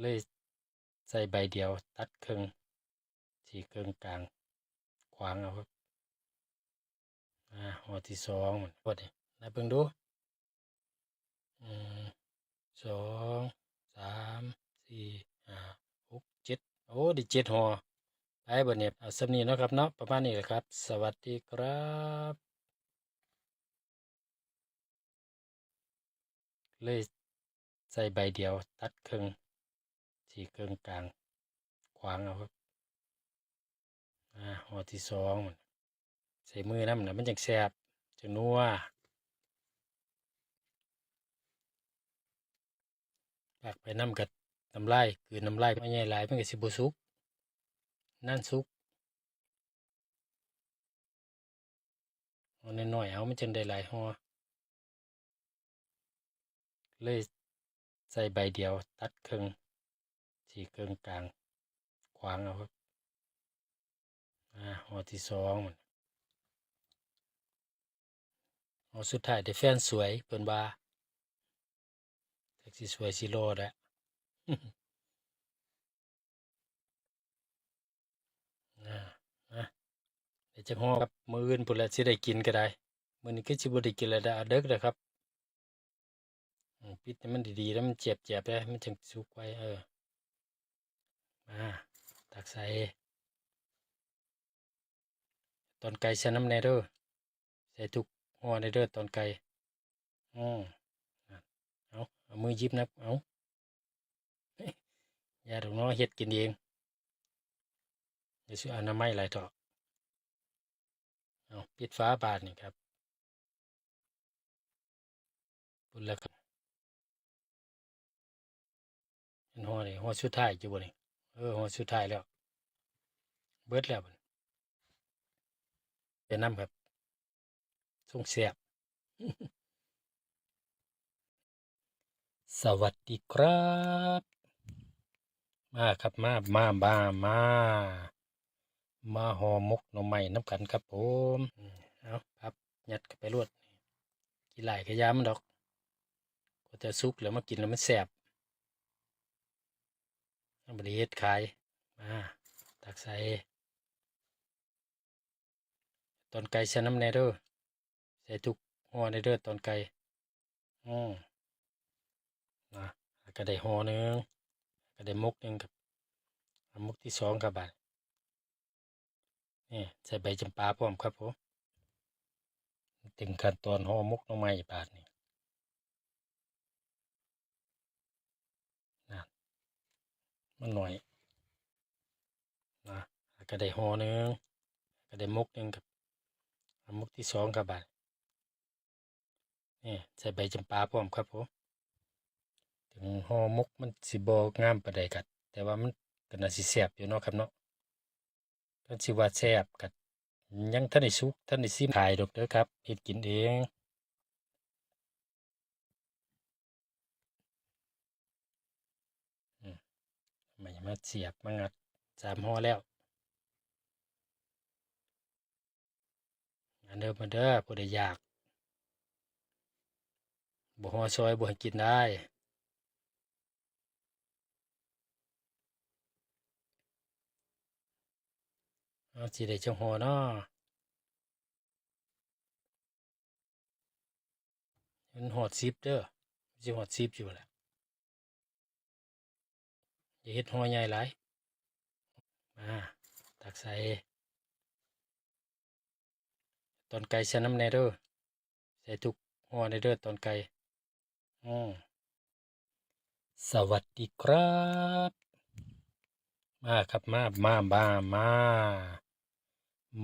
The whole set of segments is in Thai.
เลยใส่ใบเดียวตัดครึ่งที่ครึ่งกลางขวางเอาครับอ่าหัวที่สองมันพอดีนับเบิ่งดูหนึ่งสองสามสี่ห้าหกเจ็ดโอ้ด้เจ็ดหัวไปบนเนี่ยเอาสำนีนะครับเนาะประมาณนี้แหละครับ สวัสดีครับเลยใส่ใบเดียวตัดครึ่ง ที่ครึ่งกลางขวางเอาครับอ่าหัวที่สองใส่มือน้ำนะมันจังแสบจังนัวปากไปน้ำกับน้ำลายคือน้ำลายไม่ใหญ่หลายมันก็สิบสุกนั่นสุกเอาน้อยๆเอามันจังได้หลายหัวเลยใส่ใบเดียวตัดครึ่ง ที่ครึ่งกลางขวางเอาครับอ่าหัวที่สองหัวสุดท้ายได้แฟนสวยเปิ่นว่าแท็กซี่สวยสิโลดอะอ่านะเดี๋ยวจะห่อครับมืออื่นพุ่นละสิได้กินก็ได้มื้อนี้ก็สิบ่ได้กินแล้วเด้เด็กเด้อครับปิดให้มันดีๆแล้วมันเจ็บๆไปมันจังสุกไว้เออ มาตักใส่ตอนไก่ใส่น้ำแน่เด้อใส่ทุกห่อในเด้อตอนไก่อืมเอาเอามือยิบนะเอายอย่าดอกน้อเฮ็ดกินเองเดี๋ยวสิอนามัยหลายถาะเอาปิดฟ้าบาดนี่ครับปุ่นแล้วครับเห็นห่อนี่ห่อสุดท้ายอยู่บ่นี่ เออห่อสุดท้ายแล้ว เบิดแล้วเป็นน้ำครับส่งเสียบ สวัสดีครับ มาครับมา มาบ้ามา มาหอมกหน่อไม้น้ำกันครับผมเอาครับยัดไปรวดกินหลายกระยามันดอกก็จะซุกแล้วมากินแล้วมันแสบ บริเฮ็ดขายมาตักใส่ตอนไก่ใส่น้ำแน่เด้อใส่ทุกหัวในเด้อตอนไก่อืมนะก็ได้หัวหนึ่งก็ได้มกหนึ่งครับเอามกที่สองครับบาดนี่ใส่ใบจำปาพร้อมครับผมถึงขั้นตอนห่อมกน้องไม้บาดนี่นะ มันหน่อยนะก็ได้หอหนึ่งก็ได้มกหนึ่งครับเอามกที่สองครับบาดนี่ใส่ใบจำปาพร้อมครับผมถึงหอมกมันสิบงามปานใดกัดแต่ว่ามันก็น่าสิแซ่บอยู่เนาะครับเนาะก็สิว่าแซ่บกัดยังท่านได้สุกท่านได้ซิมขายดอกเด้อครับเฮ็ดกินเองอืมไม่มาเสียบมางัดสามห่อแล้วอันเดิมมาเด้อผู้ใดอยากบ่ห่อซอยบ่ให้กินได้เอาสิได้จังห่อเนาะมันหอดซิปเด้อมันสิหอดซิปอยู่แหละ เฮ็ดหอใหญ่หลายมาตักใส่ตอนไก่ใส่น้ำแน่เด้อใส่ทุกหอในเด้อตอนไก่อืมสวัสดีครับ มาครับมามาบ้ามา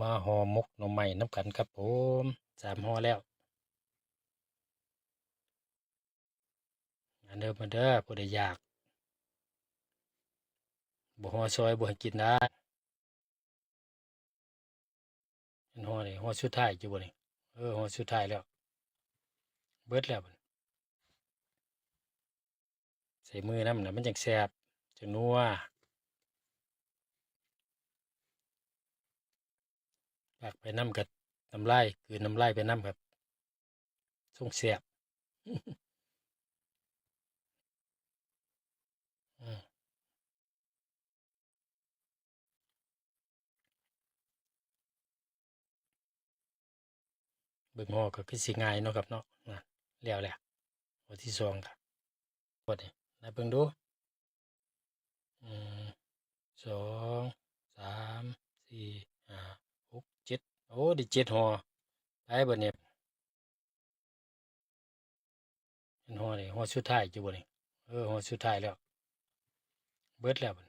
มาห่อมกหน่อไม้น้ำกันครับผมสามห่อแล้วอันเดิมมาเด้อผู้ใดอยาก บ่ห่อซอยบ่ให้กินได้อันห่อนี่ห่อสุดท้ายอยู่บ่นี่เออห่อสุดท้ายแล้ว เบิดแล้วใส่มือน้ำนะมันจังแซบจังนัวปากไปน้ำกับน้ำลายคือน้ำลายไปน้ำครับส่งแซบ เบิ่งหอก็คือสิง่ายเนาะครับเนาะนะแล้วแหละห่อที่สองครับกดนี่นะเบิ่งดูอืมสองสามสี่ห้าหกเจ็ดโอ้ด้เจ็ดหอไปเบ่เนี่ยเป็นหอนี่หอสุดท้ายจุบ่นี่เออหอสุดท้ายแล้ว เบิดแล้วบ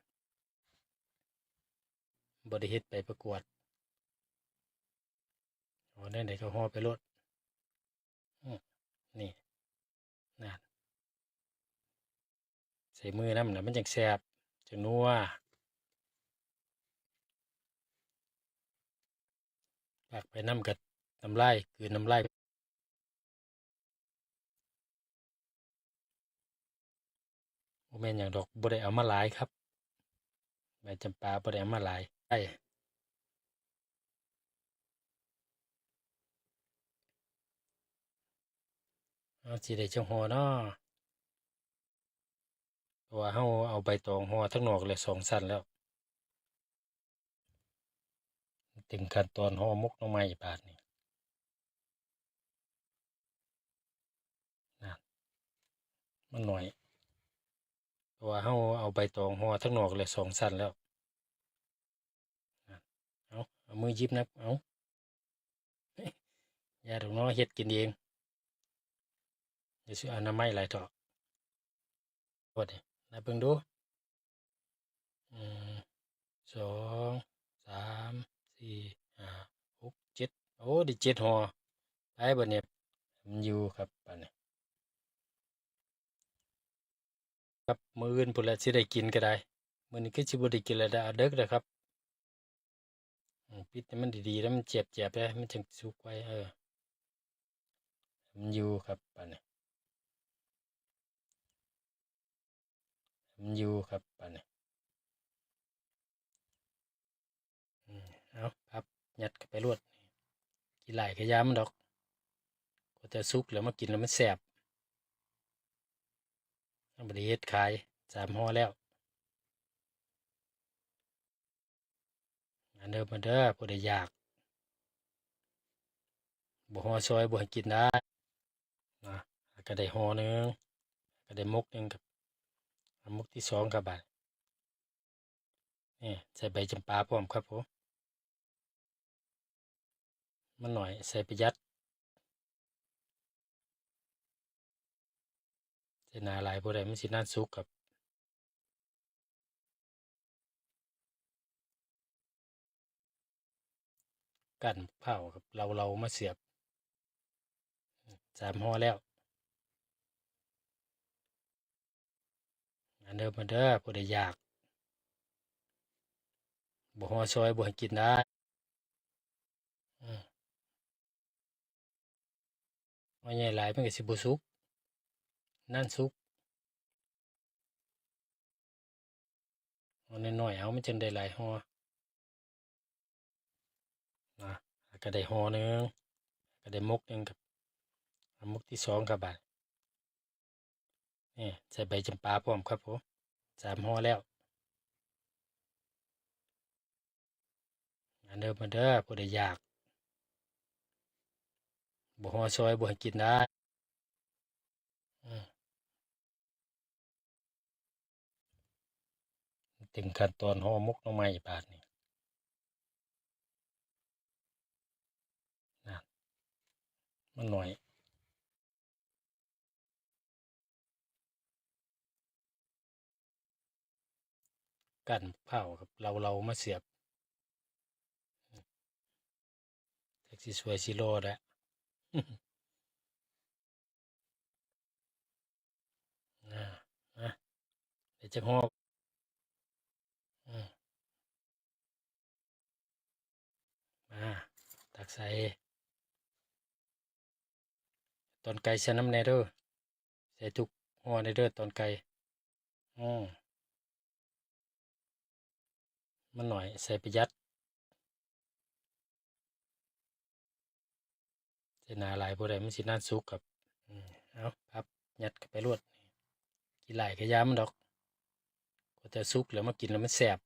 บ่ได้เฮ็ดไปประกวด ห่อได้ไหนก็ห่อไปโลดอืมนี่นั่นใส่มือน้ำนะมันจังแซ่บจังนัวปากไปน้ำกับน้ำลายคือน้ำลายบ่แม่นหยังดอกบ่ได้เอามาหลายครับใบจำปาบ่ได้เอามาหลายไอ้ เอาสิได้จังห่อเนาะว่าเฮาเอาใบตองห่อทั้งนอกเลยสองสั้นแล้ว ถึงขั้นตอนห่อหมกหน่อไม้บาดนี้นั่นมันหน่อยเพราะว่าเฮาเอาใบตองห่อทั้งนอกเลยสองสั้นแล้วนั่นเอาเอามือยิบนะเอายอย่าดอกน้อเฮ็ดกินเอง อย่าซื้ออนามัยหลายถอะกดนี่นะเบิ่งดูอืมสองสามสี่ห้าหกเจ็ดโอ้ด้เจ็ดหอไปบัดเนี่ยมันอยู่ครับบัดนี้ครับมื้ออื่นพุ่นละสิได้กินก็ได้มื้อนี้คือสิบ่ได้กินแล้วเด้เด้อเด้อครับปิดมันดีๆแล้วมันเจ็บๆไปมันจึงสุกไว้เออมันอยู่ครับบัดนี้ มันอยู่ครับบัดนี้อืมเอาครับยัดไปรวดกินไหลายก็ยามันดอกก็จะสุกแล้วมากินแล้วมันแซ่บบ่ได้เฮ็ดขายสามห่อแล้วอันเด้อมาเด้อผู้ใดอยากบ่ห่อซอยบ่ให้กินได้นะก็ได้ห่อหนึ่งก็ได้มกหนึ่งครับ มุกที่สองครับบาดนี่ใส่ใบจำปาพร้อมครับผมมันหน่อยใส่ประยัดใส่นาลายบ่ได้มันสิน่านสุกครับกันเผาครับเราเรามาเสียบสามห่อแล้ว อันเดิมมาเด้อผู้ใดอยากบ่ห่อซอยบ่ให้กินได้อืมว่าใหญ่หลายมันก็สิบ่สุก นั่นสุกเอาน้อยๆเอามันจึงได้หลายหอนะก็ได้หอหนึงก็ได้มกหนึงครับมกที่สองครับบาด นี่ใส่ใบจำปาพร้อมครับผมสามห่อแล้วอันเดิมมาเด้อผู้ใดอยากบ่ห่อซอยบ่ให้กินได้ถึงขั้นตอนห่อหมกน่องไม้บาดนี้นะมันหน่อย กั้นเผาครับ เราเรามาเสียบแท็กซี่สวยสิโลดอะนะนะเดี๋ยวจะหอบอืมาตักใส่ตอนไก่ใส่น้ำแน่เด้อใส่ทุกหัวในเด้อตอนไก่อืม มันหน่อยใส่ประหยัดเสนาหลายพวกใดมันสิน่าสุกครับอืมเอาครับ ยัดไปรวดกินไหลขยก็ยามันดอกก็จะสุกแล้วมากินแล้วมันแสบ